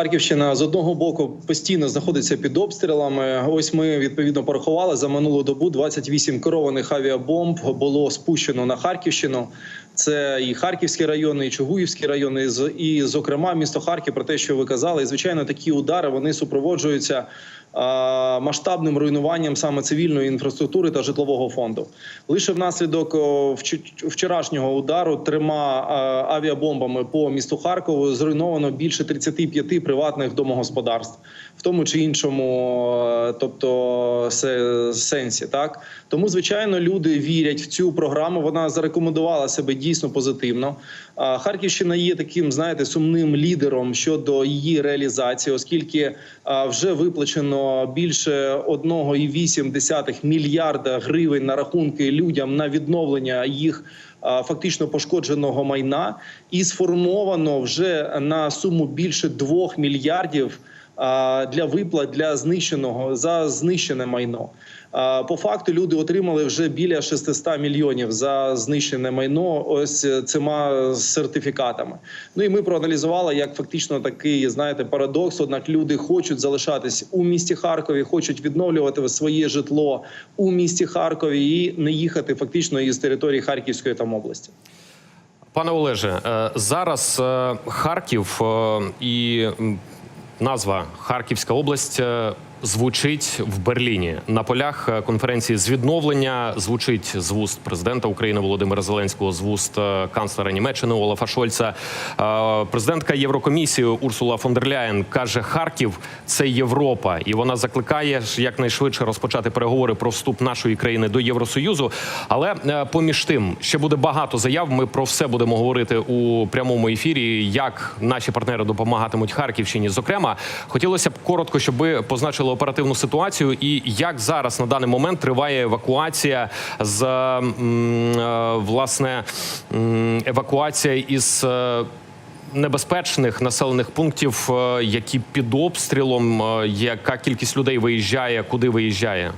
Харківщина з одного боку постійно знаходиться під обстрілами. Ось ми відповідно порахували за минулу добу 28 керованих авіабомб було спущено на Харківщину. Це і Харківські райони, і Чугуївські райони, і, зокрема місто Харків про те, що ви казали. І звичайно, такі удари вони супроводжуються масштабним руйнуванням саме цивільної інфраструктури та житлового фонду. Лише внаслідок вчорашнього удару трьома авіабомбами по місту Харкову зруйновано більше 35 приватних домогосподарств, в тому чи іншому, е, тобто се- сенсі. Так тому, звичайно, люди вірять в цю програму. Вона зарекомендувала себе дійсно позитивно. Харківщина є таким, знаєте, сумним лідером щодо її реалізації, оскільки вже виплачено більше 1,8 мільярда гривень на рахунки людям на відновлення їх фактично пошкодженого майна, і сформовано вже на суму більше 2 мільярдів для виплат для знищеного за знищене майно. По факту люди отримали вже біля 600 мільйонів за знищене майно. Ось цими сертифікатами. Ну і ми проаналізували, як фактично такий знаєте парадокс. Однак люди хочуть залишатись у місті Харкові, хочуть відновлювати своє житло у місті Харкові і не їхати фактично із території Харківської там області. Пане Олеже, е, зараз е, Харків е, і назва Харківська область е, звучить в Берліні на полях е, конференції з відновлення. Звучить з вуст президента України Володимира Зеленського, з вуст е, канцлера Німеччини Олафа Шольца. Е, Президентка Єврокомісії Урсула фон дер Ляєн каже: Харків це Європа, і вона закликає якнайшвидше розпочати переговори про вступ нашої країни до Євросоюзу. Але поміж тим ще буде багато заяв. Ми про все будемо говорити у прямому ефірі. Як наші партнери допомагатимуть Харківщині? Зокрема, хотілося б коротко, щоб ви позначили оперативну ситуацію і як зараз на даний момент триває евакуація з е, власне евакуація із. е, Небезпечних населених пунктів, е, які під обстрілом, яка кількість людей виїжджає, куди виїжджає?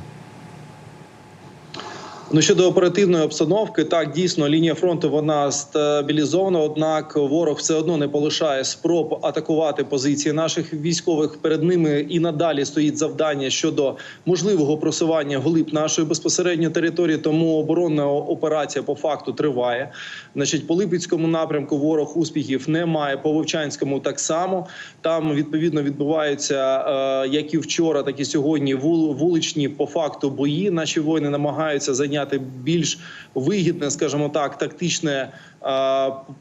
Ну щодо оперативної обстановки, так дійсно лінія фронту вона стабілізована. Однак ворог все одно не полишає спроб атакувати позиції наших військових. Перед ними і надалі стоїть завдання щодо можливого просування глиб нашої безпосередньо території. Тому оборонна операція по факту триває. Значить, по Липецькому напрямку ворог успіхів не має. По Вовчанському так само там відповідно відбуваються е, як і вчора, так і сьогодні вул- вуличні по факту бої. Наші воїни намагаються зайняти більш вигідне, скажімо так, тактичне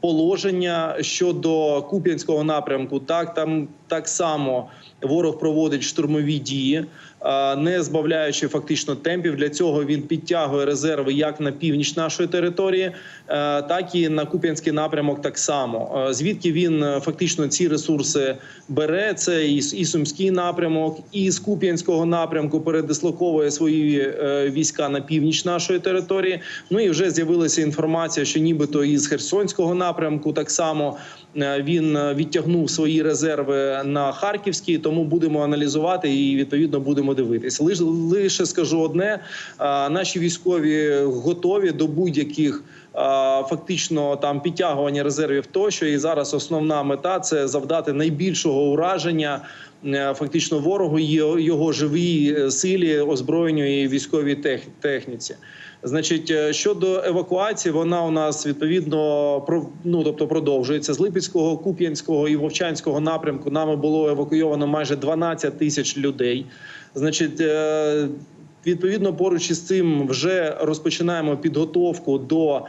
положення щодо Куп'янського напрямку. Так там так само ворог проводить штурмові дії, е, не збавляючи фактично темпів. Для цього він підтягує резерви як на північ нашої території, е, так і на Куп'янський напрямок. Так само Е, звідки він е, фактично ці ресурси бере. Це і, Сумський напрямок, і з Куп'янського напрямку передислоковує свої е, війська на північ нашої території. Ну і вже з'явилася інформація, що нібито із Херсонського напрямку так само е, він е, відтягнув свої резерви на Харківський. Тому будемо аналізувати і відповідно будемо дивитися. Лише лише скажу одне: наші військові готові до будь-яких. Фактично там підтягування резервів тощо, і зараз основна мета це завдати найбільшого ураження е, фактично ворогу його- живій е, силі, озброєнню і військовій техніці. Значить, е, щодо евакуації, вона у нас відповідно ну тобто продовжується з Липецького, Куп'янського і Вовчанського напрямку. Нами було евакуйовано майже 12 тисяч людей. Значить, е, відповідно, поруч із цим вже розпочинаємо підготовку до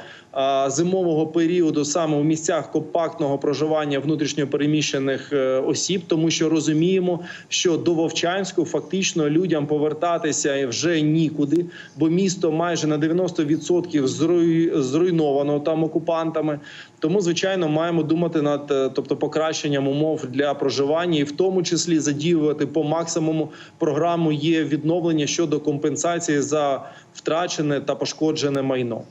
зимового періоду саме у місцях компактного проживання внутрішньопереміщених е, осіб, тому що розуміємо, що до Вовчанську фактично людям повертатися вже нікуди, бо місто майже на 90% зруйновано там окупантами. Тому, звичайно, маємо думати над е, тобто покращенням умов для проживання, і в тому числі задіювати по максимуму програму є відновлення щодо компенсації за втрачене та пошкоджене майно.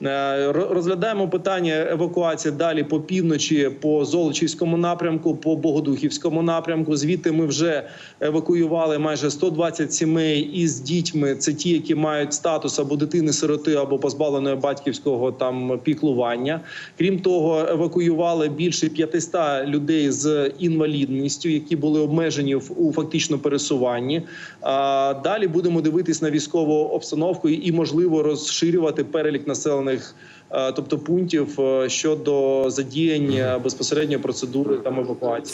Е, ро- Розглядаємо питання евакуації далі по півночі, по Золочівському напрямку, по Богодухівському напрямку. Звідти ми вже евакуювали майже 120 сімей із дітьми. Це ті, які мають статус або дитини-сироти, або позбавленої батьківського там піклування. Крім того, евакуювали більше 500 людей з інвалідністю, які були обмежені у фактично пересуванні. А далі будемо дивитись на військову обстановку і, можливо розширювати перелік населених, е, тобто пунктів е, щодо задіяння безпосередньо процедури там евакуації.